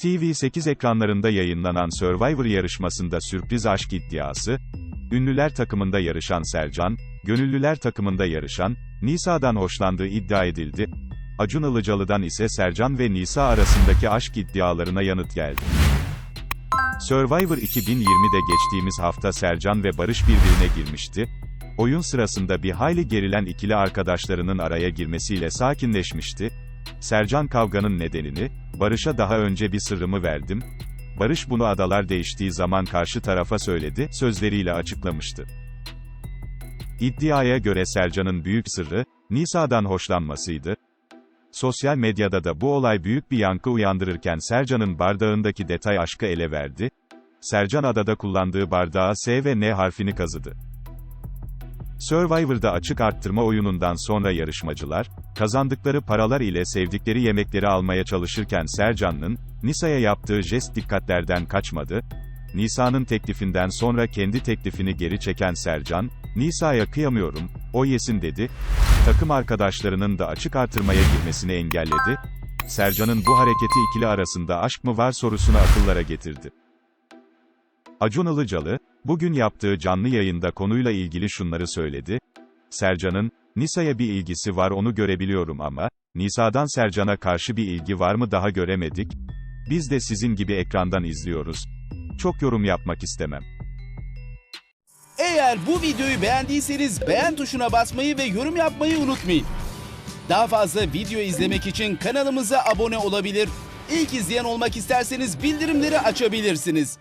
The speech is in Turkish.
TV8 ekranlarında yayınlanan Survivor yarışmasında sürpriz aşk iddiası, ünlüler takımında yarışan Sercan, gönüllüler takımında yarışan, Nisa'dan hoşlandığı iddia edildi. Acun Ilıcalı'dan ise Sercan ve Nisa arasındaki aşk iddialarına yanıt geldi. Survivor 2020'de geçtiğimiz hafta Sercan ve Barış birbirine girmişti. Oyun sırasında bir hayli gerilen ikili arkadaşlarının araya girmesiyle sakinleşmişti. Sercan kavganın nedenini, Barış'a daha önce bir sırrımı verdim. Barış bunu adalar değiştiği zaman karşı tarafa söyledi, sözleriyle açıklamıştı. İddiaya göre Sercan'ın büyük sırrı, Nisa'dan hoşlanmasıydı. Sosyal medyada da bu olay büyük bir yankı uyandırırken Sercan'ın bardağındaki detay aşkı ele verdi. Sercan adada kullandığı bardağa S ve N harfini kazıdı. Survivor'da açık arttırma oyunundan sonra yarışmacılar, kazandıkları paralar ile sevdikleri yemekleri almaya çalışırken Sercan'ın, Nisa'ya yaptığı jest dikkatlerden kaçmadı. Nisa'nın teklifinden sonra kendi teklifini geri çeken Sercan, Nisa'ya kıyamıyorum, o yesin dedi. Takım arkadaşlarının da açık artırmaya girmesini engelledi. Sercan'ın bu hareketi ikili arasında aşk mı var sorusunu akıllara getirdi. Acun Ilıcalı, bugün yaptığı canlı yayında konuyla ilgili şunları söyledi. Sercan'ın, Nisa'ya bir ilgisi var onu görebiliyorum ama, Nisa'dan Sercan'a karşı bir ilgi var mı daha göremedik. Biz de sizin gibi ekrandan izliyoruz. Çok yorum yapmak istemem. Eğer bu videoyu beğendiyseniz beğen tuşuna basmayı ve yorum yapmayı unutmayın. Daha fazla video izlemek için kanalımıza abone olabilir. İlk izleyen olmak isterseniz bildirimleri açabilirsiniz.